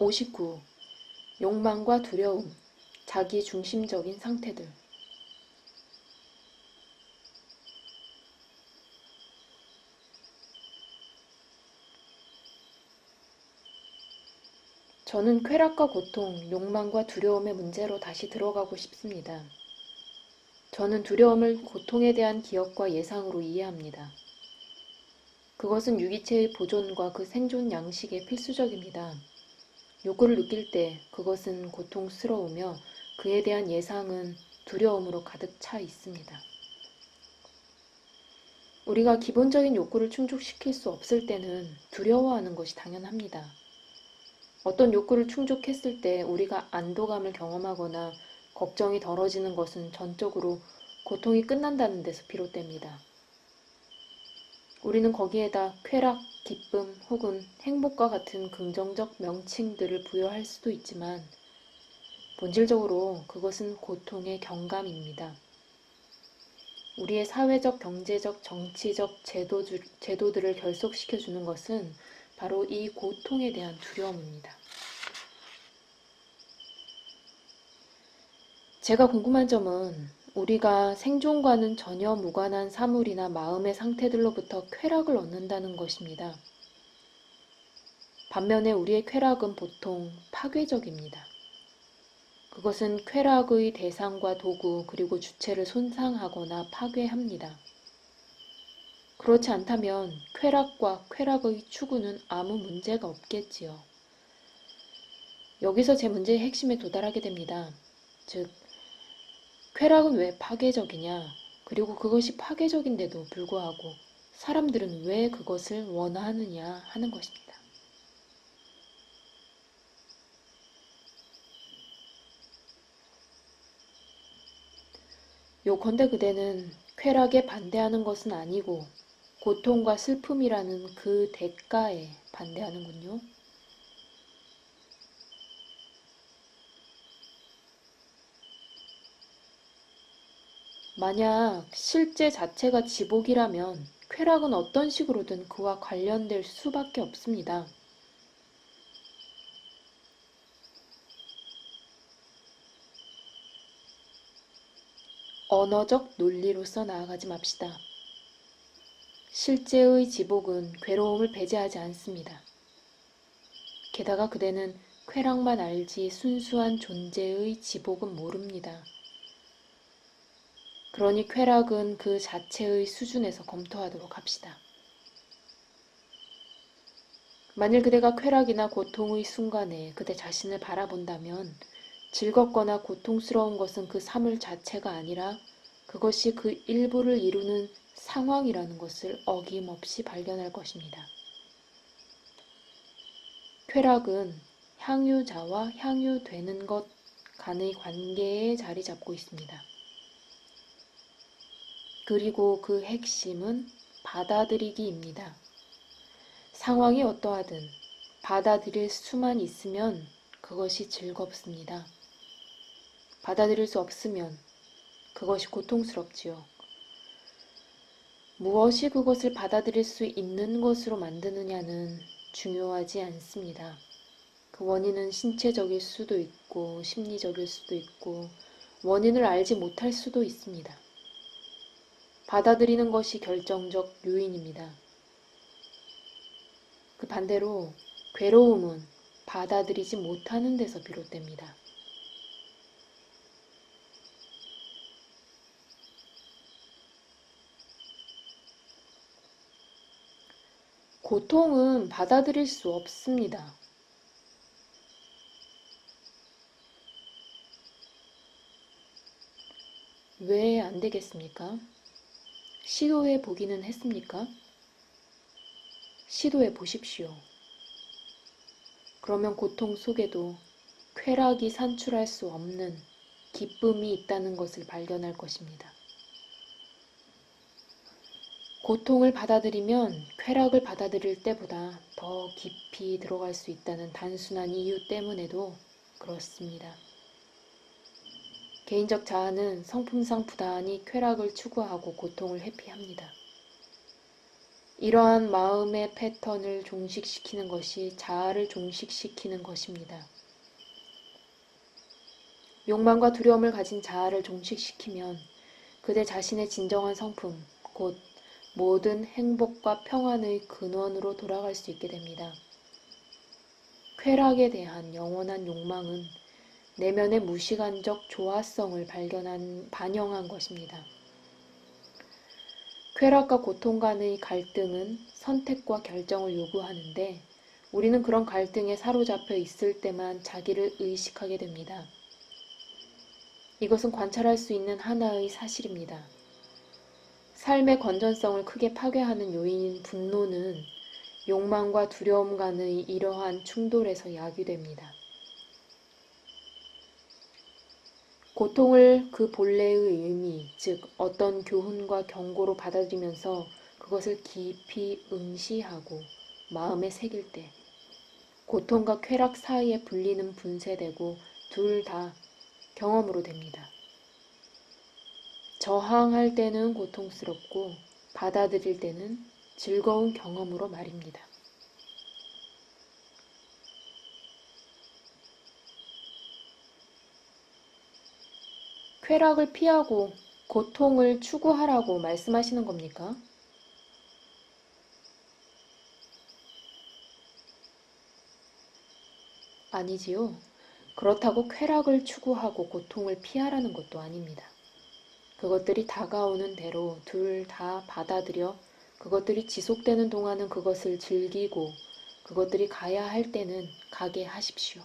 59. 욕망과 두려움, 자기 중심적인 상태들. 저는 쾌락과 고통, 욕망과 두려움의 문제로 다시 들어가고 싶습니다. 저는 두려움을 고통에 대한 기억과 예상으로 이해합니다. 그것은 유기체의 보존과 그 생존 양식에 필수적입니다. 욕구를 느낄 때 그것은 고통스러우며 그에 대한 예상은 두려움으로 가득 차 있습니다. 우리가 기본적인 욕구를 충족시킬 수 없을 때는 두려워하는 것이 당연합니다. 어떤 욕구를 충족했을 때 우리가 안도감을 경험하거나 걱정이 덜어지는 것은 전적으로 고통이 끝난다는 데서 비롯됩니다. 우리는 거기에다 쾌락, 기쁨 혹은 행복과 같은 긍정적 명칭들을 부여할 수도 있지만 본질적으로 그것은 고통의 경감입니다. 우리의 사회적, 경제적, 정치적 제도들, 제도들을 결속시켜주는 것은 바로 이 고통에 대한 두려움입니다. 제가 궁금한 점은 우리가 생존과는 전혀 무관한 사물이나 마음의 상태들로부터 쾌락을 얻는다는 것입니다. 반면에 우리의 쾌락은 보통 파괴적입니다. 그것은 쾌락의 대상과 도구 그리고 주체를 손상하거나 파괴합니다. 그렇지 않다면 쾌락과 쾌락의 추구는 아무 문제가 없겠지요. 여기서 제 문제의 핵심에 도달하게 됩니다. 즉, 쾌락은 왜 파괴적이냐? 그리고 그것이 파괴적인데도 불구하고 사람들은 왜 그것을 원하느냐 하는 것입니다. 요컨대 그대는 쾌락에 반대하는 것은 아니고 고통과 슬픔이라는 그 대가에 반대하는군요. 만약 실제 자체가 지복이라면 쾌락은 어떤 식으로든 그와 관련될 수밖에 없습니다. 언어적 논리로서 나아가지 맙시다. 실제의 지복은 괴로움을 배제하지 않습니다. 게다가 그대는 쾌락만 알지 순수한 존재의 지복은 모릅니다. 그러니 쾌락은 그 자체의 수준에서 검토하도록 합시다. 만일 그대가 쾌락이나 고통의 순간에 그대 자신을 바라본다면 즐겁거나 고통스러운 것은 그 사물 자체가 아니라 그것이 그 일부를 이루는 상황이라는 것을 어김없이 발견할 것입니다. 쾌락은 향유자와 향유되는 것 간의 관계에 자리 잡고 있습니다. 그리고 그 핵심은 받아들이기입니다. 상황이 어떠하든 받아들일 수만 있으면 그것이 즐겁습니다. 받아들일 수 없으면 그것이 고통스럽지요. 무엇이 그것을 받아들일 수 있는 것으로 만드느냐는 중요하지 않습니다. 그 원인은 신체적일 수도 있고 심리적일 수도 있고 원인을 알지 못할 수도 있습니다. 받아들이는 것이 결정적 요인입니다. 그 반대로 괴로움은 받아들이지 못하는 데서 비롯됩니다. 고통은 받아들일 수 없습니다. 왜 안 되겠습니까? 시도해 보기는 했습니까? 시도해 보십시오. 그러면 고통 속에도 쾌락이 산출할 수 없는 기쁨이 있다는 것을 발견할 것입니다. 고통을 받아들이면 쾌락을 받아들일 때보다 더 깊이 들어갈 수 있다는 단순한 이유 때문에도 그렇습니다. 개인적 자아는 성품상 부단히 쾌락을 추구하고 고통을 회피합니다. 이러한 마음의 패턴을 종식시키는 것이 자아를 종식시키는 것입니다. 욕망과 두려움을 가진 자아를 종식시키면 그대 자신의 진정한 성품, 곧 모든 행복과 평안의 근원으로 돌아갈 수 있게 됩니다. 쾌락에 대한 영원한 욕망은 내면의 무시간적 조화성을 발견한, 반영한 것입니다. 쾌락과 고통 간의 갈등은 선택과 결정을 요구하는데 우리는 그런 갈등에 사로잡혀 있을 때만 자기를 의식하게 됩니다. 이것은 관찰할 수 있는 하나의 사실입니다. 삶의 건전성을 크게 파괴하는 요인인 분노는 욕망과 두려움 간의 이러한 충돌에서 야기됩니다. 고통을 그 본래의 의미, 즉 어떤 교훈과 경고로 받아들이면서 그것을 깊이 응시하고 마음에 새길 때 고통과 쾌락 사이에 분리는 분쇄되고 둘 다 경험으로 됩니다. 저항할 때는 고통스럽고 받아들일 때는 즐거운 경험으로 말입니다. 쾌락을 피하고 고통을 추구하라고 말씀하시는 겁니까? 아니지요. 그렇다고 쾌락을 추구하고 고통을 피하라는 것도 아닙니다. 그것들이 다가오는 대로 둘 다 받아들여 그것들이 지속되는 동안은 그것을 즐기고 그것들이 가야 할 때는 가게 하십시오.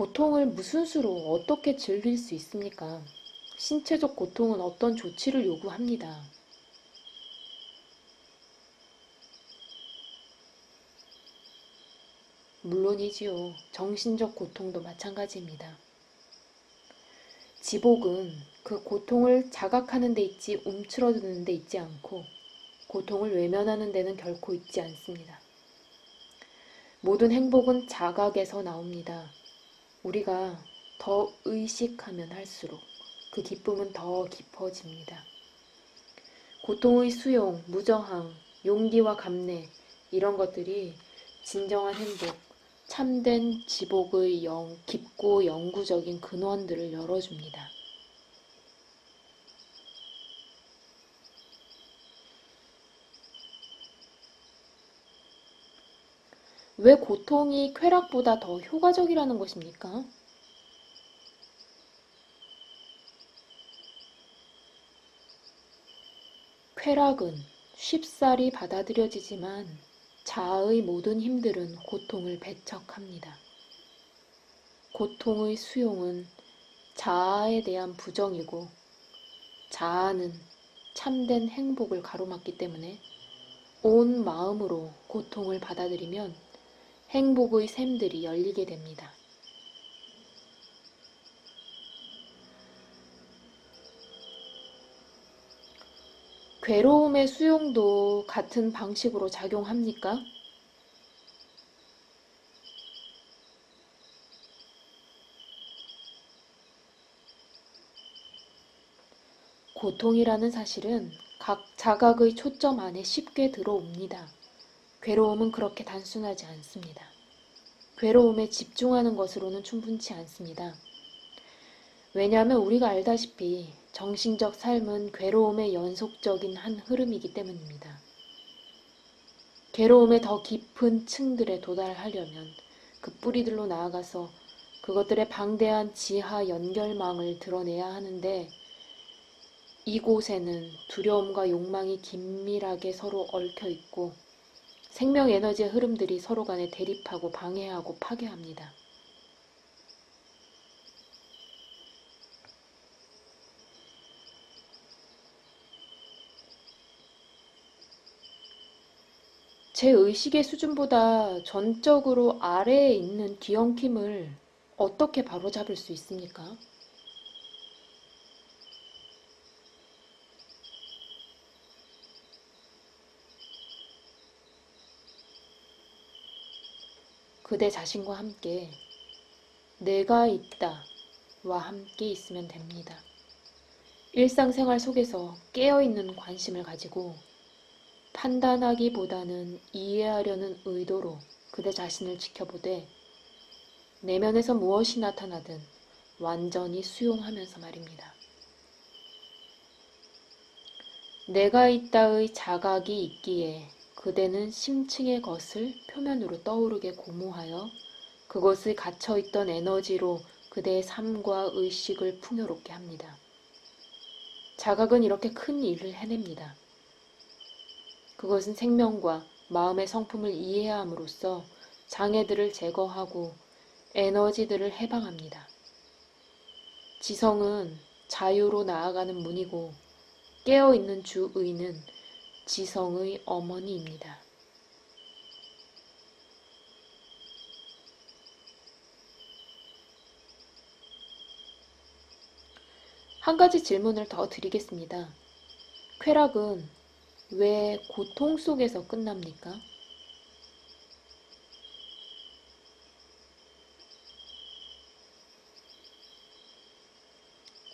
고통을 무슨 수로 어떻게 즐길 수 있습니까? 신체적 고통은 어떤 조치를 요구합니다. 물론이지요. 정신적 고통도 마찬가지입니다. 지복은 그 고통을 자각하는 데 있지 움츠러드는 데 있지 않고 고통을 외면하는 데는 결코 있지 않습니다. 모든 행복은 자각에서 나옵니다. 우리가 더 의식하면 할수록 그 기쁨은 더 깊어집니다. 고통의 수용, 무저항, 용기와 감내, 이런 것들이 진정한 행복, 참된 지복의 영, 깊고 영구적인 근원들을 열어줍니다. 왜 고통이 쾌락보다 더 효과적이라는 것입니까? 쾌락은 쉽사리 받아들여지지만 자아의 모든 힘들은 고통을 배척합니다. 고통의 수용은 자아에 대한 부정이고 자아는 참된 행복을 가로막기 때문에 온 마음으로 고통을 받아들이면 행복의 샘들이 열리게 됩니다. 괴로움의 수용도 같은 방식으로 작용합니까? 고통이라는 사실은 각 자각의 초점 안에 쉽게 들어옵니다. 괴로움은 그렇게 단순하지 않습니다. 괴로움에 집중하는 것으로는 충분치 않습니다. 왜냐하면 우리가 알다시피 정신적 삶은 괴로움의 연속적인 한 흐름이기 때문입니다. 괴로움의 더 깊은 층들에 도달하려면 그 뿌리들로 나아가서 그것들의 방대한 지하 연결망을 드러내야 하는데 이곳에는 두려움과 욕망이 긴밀하게 서로 얽혀 있고 생명 에너지의 흐름들이 서로 간에 대립하고 방해하고 파괴합니다. 제 의식의 수준보다 전적으로 아래에 있는 뒤엉킴을 어떻게 바로잡을 수 있습니까? 그대 자신과 함께 내가 있다 와 함께 있으면 됩니다. 일상생활 속에서 깨어있는 관심을 가지고 판단하기보다는 이해하려는 의도로 그대 자신을 지켜보되 내면에서 무엇이 나타나든 완전히 수용하면서 말입니다. 내가 있다의 자각이 있기에 그대는 심층의 것을 표면으로 떠오르게 고무하여 그것을 갇혀있던 에너지로 그대의 삶과 의식을 풍요롭게 합니다. 자각은 이렇게 큰 일을 해냅니다. 그것은 생명과 마음의 성품을 이해함으로써 장애들을 제거하고 에너지들을 해방합니다. 지성은 자유로 나아가는 문이고 깨어있는 주의는 지성의 어머니입니다. 한 가지 질문을 더 드리겠습니다. 쾌락은 왜 고통 속에서 끝납니까?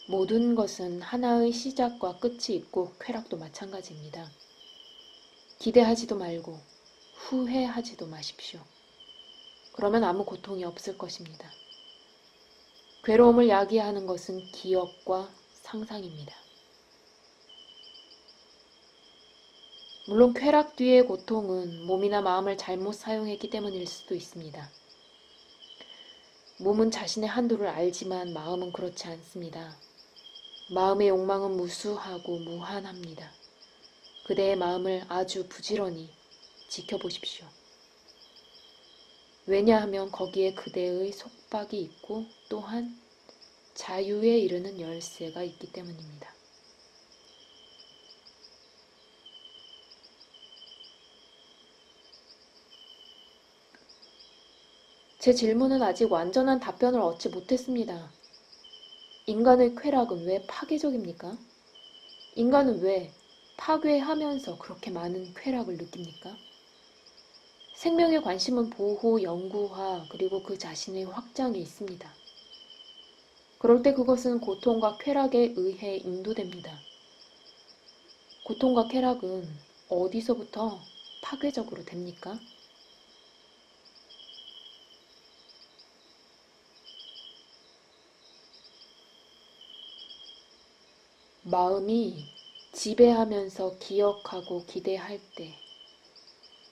모든 것은 하나의 시작과 끝이 있고 쾌락도 마찬가지입니다. 기대하지도 말고 후회하지도 마십시오. 그러면 아무 고통이 없을 것입니다. 괴로움을 야기하는 것은 기억과 상상입니다. 물론 쾌락 뒤의 고통은 몸이나 마음을 잘못 사용했기 때문일 수도 있습니다. 몸은 자신의 한도를 알지만 마음은 그렇지 않습니다. 마음의 욕망은 무수하고 무한합니다. 그대의 마음을 아주 부지런히 지켜보십시오. 왜냐하면 거기에 그대의 속박이 있고 또한 자유에 이르는 열쇠가 있기 때문입니다. 제 질문은 아직 완전한 답변을 얻지 못했습니다. 인간의 쾌락은 왜 파괴적입니까? 인간은 왜 파괴하면서 그렇게 많은 쾌락을 느낍니까? 생명의 관심은 보호, 연구화, 그리고 그 자신의 확장에 있습니다. 그럴 때 그것은 고통과 쾌락에 의해 인도됩니다. 고통과 쾌락은 어디서부터 파괴적으로 됩니까? 마음이 지배하면서 기억하고 기대할 때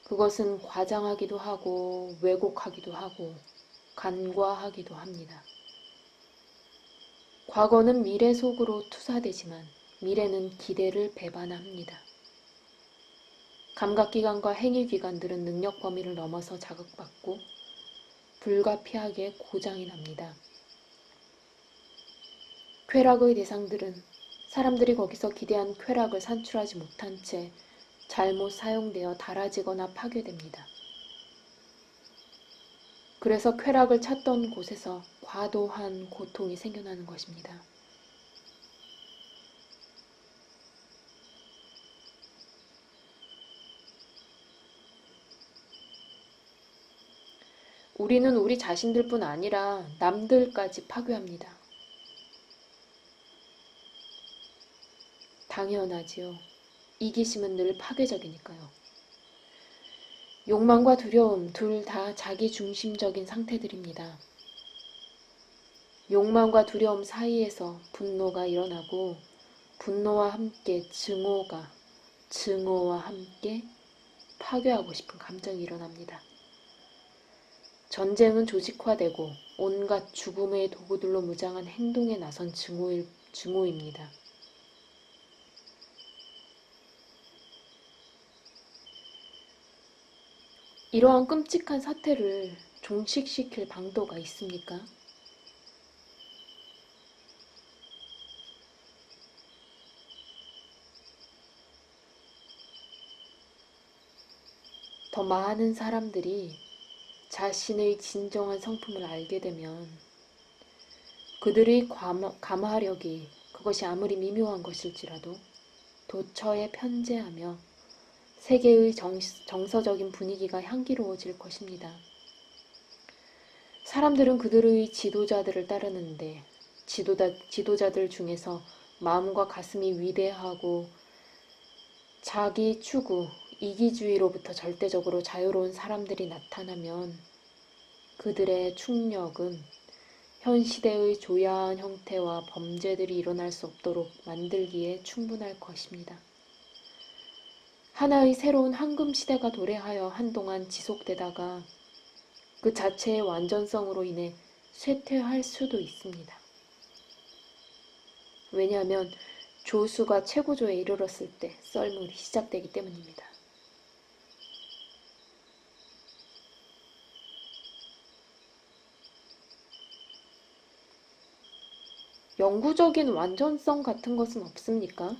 그것은 과장하기도 하고 왜곡하기도 하고 간과하기도 합니다. 과거는 미래 속으로 투사되지만 미래는 기대를 배반합니다. 감각기관과 행위기관들은 능력 범위를 넘어서 자극받고 불가피하게 고장이 납니다. 쾌락의 대상들은 사람들이 거기서 기대한 쾌락을 산출하지 못한 채 잘못 사용되어 달아지거나 파괴됩니다. 그래서 쾌락을 찾던 곳에서 과도한 고통이 생겨나는 것입니다. 우리는 우리 자신들뿐 아니라 남들까지 파괴합니다. 당연하지요. 이기심은 늘 파괴적이니까요. 욕망과 두려움 둘 다 자기 중심적인 상태들입니다. 욕망과 두려움 사이에서 분노가 일어나고 분노와 함께 증오가 증오와 함께 파괴하고 싶은 감정이 일어납니다. 전쟁은 조직화되고 온갖 죽음의 도구들로 무장한 행동에 나선 증오일, 증오입니다. 이러한 끔찍한 사태를 종식시킬 방도가 있습니까? 더 많은 사람들이 자신의 진정한 성품을 알게 되면 그들의 감, 감화력이 그것이 아무리 미묘한 것일지라도 도처에 편재하며 세계의 정, 정서적인 분위기가 향기로워질 것입니다. 사람들은 그들의 지도자들을 따르는데 지도자, 지도자들 중에서 마음과 가슴이 위대하고 자기 추구, 이기주의로부터 절대적으로 자유로운 사람들이 나타나면 그들의 충력은 현 시대의 조야한 형태와 범죄들이 일어날 수 없도록 만들기에 충분할 것입니다. 하나의 새로운 황금 시대가 도래하여 한동안 지속되다가 그 자체의 완전성으로 인해 쇠퇴할 수도 있습니다. 왜냐하면 조수가 최고조에 이르렀을 때 썰물이 시작되기 때문입니다. 영구적인 완전성 같은 것은 없습니까?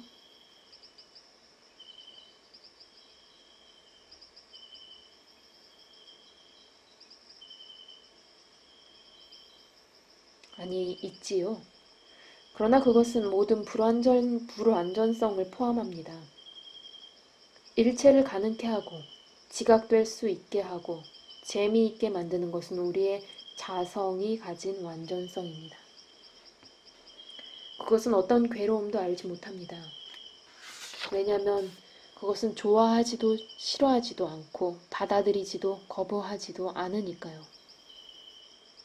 아니, 있지요. 그러나 그것은 모든 불완전, 불완전성을 포함합니다. 일체를 가능케 하고, 지각될 수 있게 하고, 재미있게 만드는 것은 우리의 자성이 가진 완전성입니다. 그것은 어떤 괴로움도 알지 못합니다. 왜냐하면 그것은 좋아하지도 싫어하지도 않고 받아들이지도 거부하지도 않으니까요.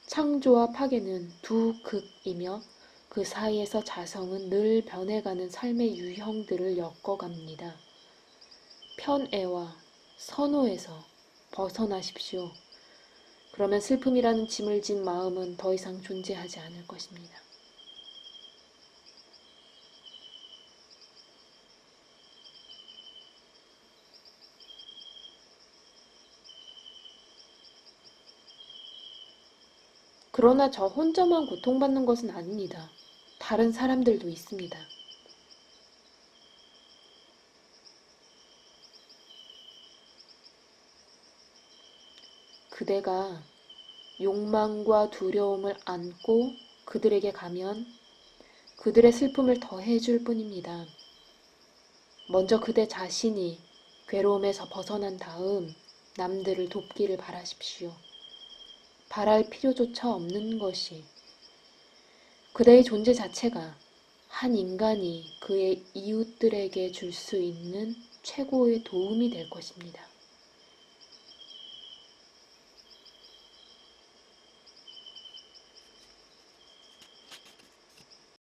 창조와 파괴는 두 극이며 그 사이에서 자성은 늘 변해가는 삶의 유형들을 엮어갑니다. 편애와 선호에서 벗어나십시오. 그러면 슬픔이라는 짐을 진 마음은 더 이상 존재하지 않을 것입니다. 그러나 저 혼자만 고통받는 것은 아닙니다. 다른 사람들도 있습니다. 그대가 욕망과 두려움을 안고 그들에게 가면 그들의 슬픔을 더해줄 뿐입니다. 먼저 그대 자신이 괴로움에서 벗어난 다음 남들을 돕기를 바라십시오. 바랄 필요조차 없는 것이 그대의 존재 자체가 한 인간이 그의 이웃들에게 줄 수 있는 최고의 도움이 될 것입니다.